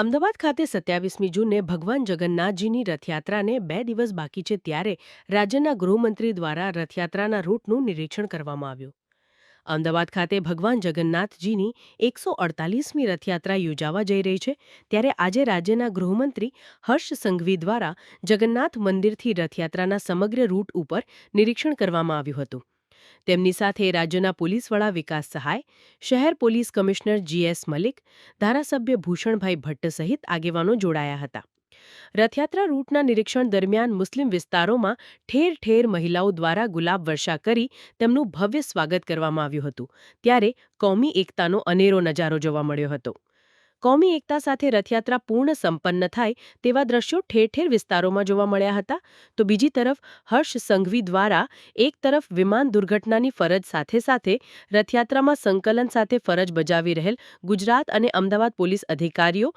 અમદાવાદ ખાતે સત્યાવીસમી જૂને ભગવાન જગન્નાથજીની રથયાત્રાને બે દિવસ બાકી છે ત્યારે રાજ્યના ગૃહમંત્રી દ્વારા રથયાત્રાના રૂટનું નિરીક્ષણ કરવામાં આવ્યું. અમદાવાદ ખાતે ભગવાન જગન્નાથજીની એકસો અડતાલીસમી રથયાત્રા યોજાવા જઈ રહી છે ત્યારે આજે રાજ્યના ગૃહમંત્રી હર્ષ સંઘવી દ્વારા જગન્નાથ મંદિરથી રથયાત્રાના સમગ્ર રૂટ ઉપર નિરીક્ષણ કરવામાં આવ્યું હતું. તેમની સાથે રાજ્યના પોલીસ વડા વિકાસ સહાય, શહેર પોલીસ કમિશનર જીએસ મલિક, ધારાસભ્ય ભૂષણભાઈ ભટ્ટ સહિત આગેવાનો જોડાયા હતા. રથયાત્રા રૂટના નિરીક્ષણ દરમિયાન મુસ્લિમ વિસ્તારોમાં ઠેર ઠેર મહિલાઓ દ્વારા ગુલાબ વર્ષા કરી તેમનું ભવ્ય સ્વાગત કરવામાં આવ્યું હતું, ત્યારે કોમી એકતાનો અનેરો નજારો જોવા મળ્યો હતો. કોમી એકતા સાથે રથયાત્રા પૂર્ણ સંપન્ન થાય તેવા દ્રશ્યો ઠેર ઠેર વિસ્તારોમાં જોવા મળ્યા હતા. તો બીજી તરફ, હર્ષ સંઘવી દ્વારા એક તરફ વિમાન દુર્ઘટનાની ફરજ સાથે સાથે રથયાત્રામાં સંકલન સાથે ફરજ બજાવી રહેલ ગુજરાત અને અમદાવાદ પોલીસ અધિકારીઓ